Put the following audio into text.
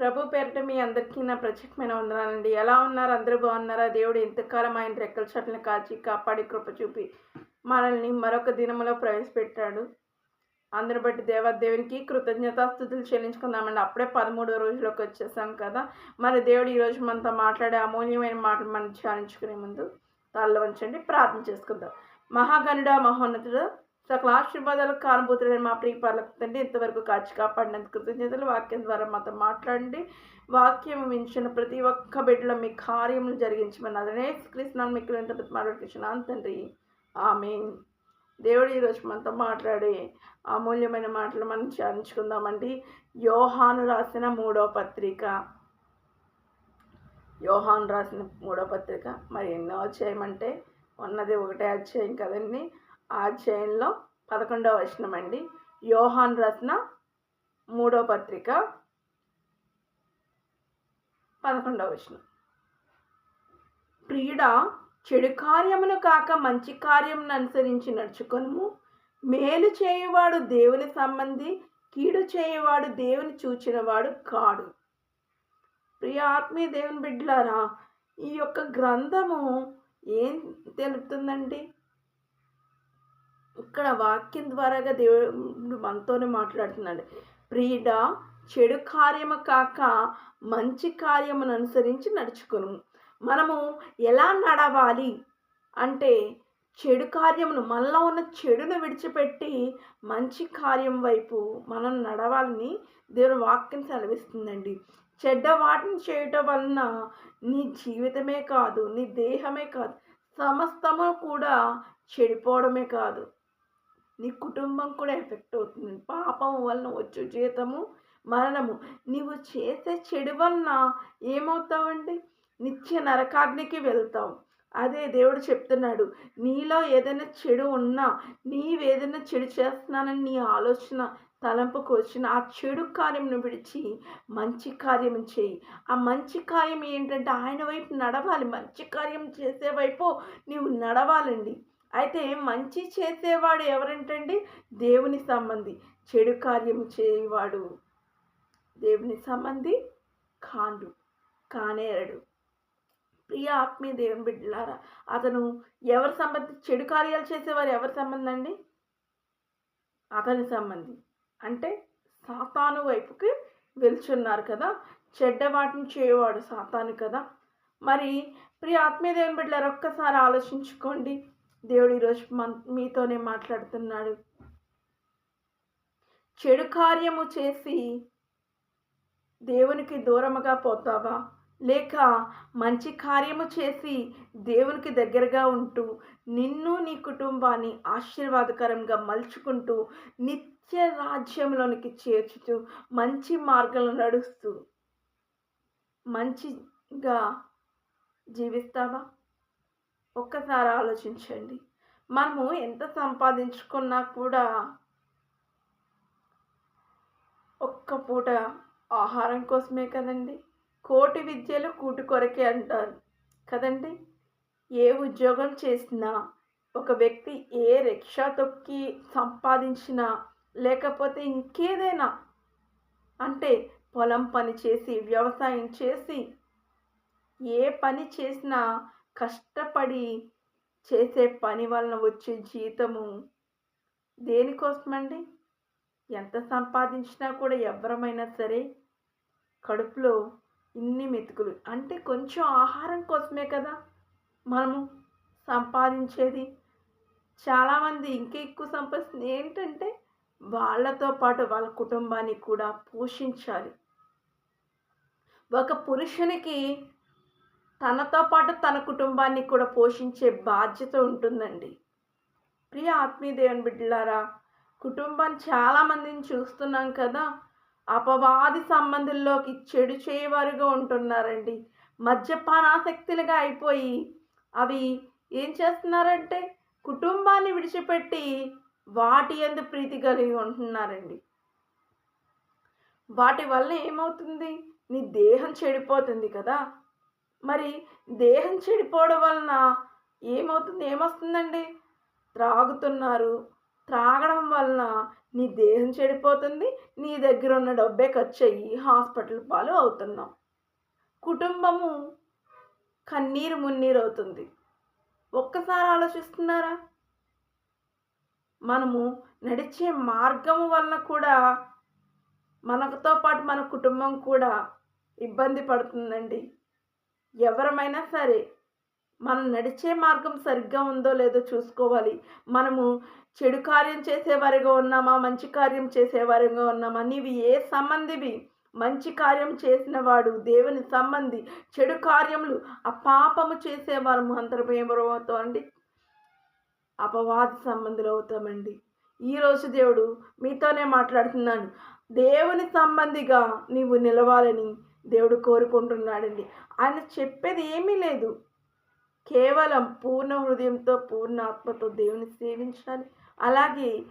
ప్రభు పేరిట మీ అందరికీ నా ప్రత్యేకమైన వందనాలండి. ఎలా ఉన్నారు? అందరూ బాగున్నారా? దేవుడు ఎంతకాలం ఆయన రెక్కల చెట్లను కాచి కాపాడి కృప చూపి మనల్ని మరొక దినములో ప్రవేశపెట్టాడు. అందరి బట్టి దేవదేవునికి కృతజ్ఞతాస్థుతులు చెల్లించుకుందామండి. అప్పుడే పదమూడో రోజులోకి వచ్చేసాం కదా. మరి దేవుడు ఈరోజు మనతో మాట్లాడే అమూల్యమైన మాటలు మనం ధ్యానించుకునే ముందు తాళ్ళు వంచండి ప్రార్థన చేసుకుందాం. మహాగణుడ మహోన్నతుడు సకల ఆశీర్వాదాలు కానుభూతులైన మా ప్రియ పర్లకు తండ్రి ఇంతవరకు కాచి కాపాడినందుకు కృతజ్ఞతలు. వాక్యం ద్వారా మాతో మాట్లాడండి. వాక్యం మించిన ప్రతి ఒక్క బిడ్డలో మీ కార్యములు జరిగించమని అదనే కృష్ణాన్ని మీకు ఎంత మాట్లాడుకున్నాను తండ్రి. ఆమె దేవుడు ఈరోజు మనతో మాట్లాడే అమూల్యమైన మాటలు మనం ధ్యానించుకుందామండి. యోహాను రాసిన మూడో పత్రిక. యోహాను రాసిన మూడో పత్రిక. మరి ఎన్నో అధ్యాయం అంటే ఉన్నది ఒకటే అధ్యాయం కదండి. అధ్యాయంలో పదకొండవ వచనం అండి యోహాన్ రత్న మూడో పత్రిక పదకొండవ వచనం. ప్రియుడ చెడు కార్యమును కాక మంచి కార్యమును అనుసరించి నడుచుకొనుము. మేలు చేయువాడు దేవుని సంబంధి కీడు చేయువాడు దేవుని చూచినవాడు కాడు. ప్రియ ఆత్మీయ దేవుని బిడ్డలారా ఈ యొక్క గ్రంథము ఏం తెలుపుతుందండి? ఇక్కడ వాక్యం ద్వారాగా దేవుడు మనతోనే మాట్లాడుతున్నాడు. ప్రియుడ చెడు కార్యము కాక మంచి కార్యమును అనుసరించి నడుచుకును. మనము ఎలా నడవాలి? అంటే చెడు కార్యమును మనలో ఉన్న చెడును విడిచిపెట్టి మంచి కార్యం వైపు మనం నడవాలని దేవుని వాక్యం సెలవిస్తుందండి. చెడ్డ వాటిని చేయటం వలన నీ జీవితమే కాదు నీ దేహమే కాదు సమస్తము కూడా చెడిపోవడమే కాదు. నీ కుటుంబం కూడా ఎఫెక్ట్ అవుతుంది. పాపం వలన వచ్చు జీతము మరణము. నీవు చేసే చెడు వలన ఏమవుతావండి? నిత్య నరకాగ్నికి వెళ్తావు. అదే దేవుడు చెప్తున్నాడు. నీలో ఏదైనా చెడు ఉన్నా నీవేదైనా చెడు చేస్తున్నానని నీ ఆలోచన తలంపుకు వచ్చిన ఆ చెడు కార్యంను విడిచి మంచి కార్యం చేయి. ఆ మంచి కార్యం ఏంటంటే ఆయన వైపు నడవాలి. మంచి కార్యం చేసే వైపు నీవు నడవాలండి. అయితే మంచి చేసేవాడు ఎవరంటండి? దేవుని సంబంధి. చెడు కార్యం చేయవాడు దేవుని సంబంధి కాండు కానేరడు. ప్రియ ఆత్మీయ దేవుని బిడ్డలారా అతను ఎవరి సంబంధి? చెడు కార్యాలు చేసేవారు ఎవరి సంబంధం అండి? అతని సంబంధి. అంటే సాతాను వైపుకి వెళ్చున్నారు కదా చెడ్డ వాటిని చేయవాడు సాతాను కదా. మరి ప్రియ ఆత్మీయ దేవుని బిడ్డలారా ఒక్కసారి ఆలోచించుకోండి. దేవుడు ఈరోజు మన మీతోనే మాట్లాడుతున్నాడు. చెడు కార్యము చేసి దేవునికి దూరముగా పోతావా? లేక మంచి కార్యము చేసి దేవునికి దగ్గరగా ఉంటూ నిన్ను నీ కుటుంబాన్ని ఆశీర్వాదకరంగా మలుచుకుంటూ నిత్య రాజ్యంలోనికి చేర్చుతూ మంచి మార్గంలో నడుస్తూ మంచిగా జీవిస్తావా? ఒక్కసారి ఆలోచించండి. మనము ఎంత సంపాదించుకున్నా కూడా ఒక్క పూట ఆహారం కోసమే కదండి. కోటి విద్యలు కూటి కొరకే అంటారు కదండి. ఏ ఉద్యోగం చేసినా ఒక వ్యక్తి ఏ రిక్షా తొక్కి సంపాదించినా లేకపోతే ఇంకేదైనా అంటే పొలం పని చేసి వ్యవసాయం చేసి ఏ పని చేసినా కష్టపడి చేసే పని వలన వచ్చే జీతము దేనికోసమండి? ఎంత సంపాదించినా కూడా ఎవరమైనా సరే కడుపులో ఇన్ని మెతుకులు అంటే కొంచెం ఆహారం కోసమే కదా మనము సంపాదించేది. చాలామంది ఇంకా ఎక్కువ సంపాదిస్తుంది. ఏంటంటే వాళ్ళతో పాటు వాళ్ళ కుటుంబాన్ని కూడా పోషించాలి. ఒక పురుషునికి తనతో పాటు తన కుటుంబాన్ని కూడా పోషించే బాధ్యత ఉంటుందండి. ప్రియ ఆత్మీయ దేవుని బిడ్డలారా కుటుంబాన్ని చాలామందిని చూస్తున్నాం కదా. అపవాది సంబంధుల్లోకి చెడు చేయవారుగా ఉంటున్నారండి. మద్యపానాసక్తులుగా అయిపోయి అవి ఏం చేస్తున్నారంటే కుటుంబాన్ని విడిచిపెట్టి వాటి ఎందు ప్రీతి కలిగి ఉంటున్నారండి. వాటి వల్ల ఏమవుతుంది? నీ దేహం చెడిపోతుంది కదా. మరి దేహం చెడిపోవడం వలన ఏమవుతుంది? ఏమొస్తుందండి? త్రాగుతున్నారు. త్రాగడం వలన నీ దేహం చెడిపోతుంది. నీ దగ్గర ఉన్న డబ్బే ఖర్చు అయ్యి హాస్పిటల్ పాలు అవుతున్నాం. కుటుంబము కన్నీరు మున్నీరు అవుతుంది ఒక్కసారి ఆలోచిస్తున్నారా? మనము నడిచే మార్గము వలన కూడా మనతో పాటు మన కుటుంబం కూడా ఇబ్బంది పడుతుందండి. ఎవరమైనా సరే మనం నడిచే మార్గం సరిగ్గా ఉందో లేదో చూసుకోవాలి. మనము చెడు కార్యం చేసేవారిగా ఉన్నామా? మంచి కార్యం చేసేవారిగా ఉన్నామా? నీవి ఏ సంబంధివి? మంచి కార్యం చేసిన వాడు దేవుని సంబంధి. చెడు కార్యములు ఆ పాపము చేసేవారు అంతర్భయమవుతాం అండి? అపవాద సంబంధులు అవుతామండి. ఈరోజు దేవుడు మీతోనే మాట్లాడుతున్నాను దేవుని సంబంధిగా నీవు నిలవాలని దేవుడు కోరుకుంటున్నాడండి. ఆయన చెప్పేది ఏమీ లేదు. కేవలం పూర్ణ హృదయంతో పూర్ణ ఆత్మతో దేవుని సేవించాలి అలాగే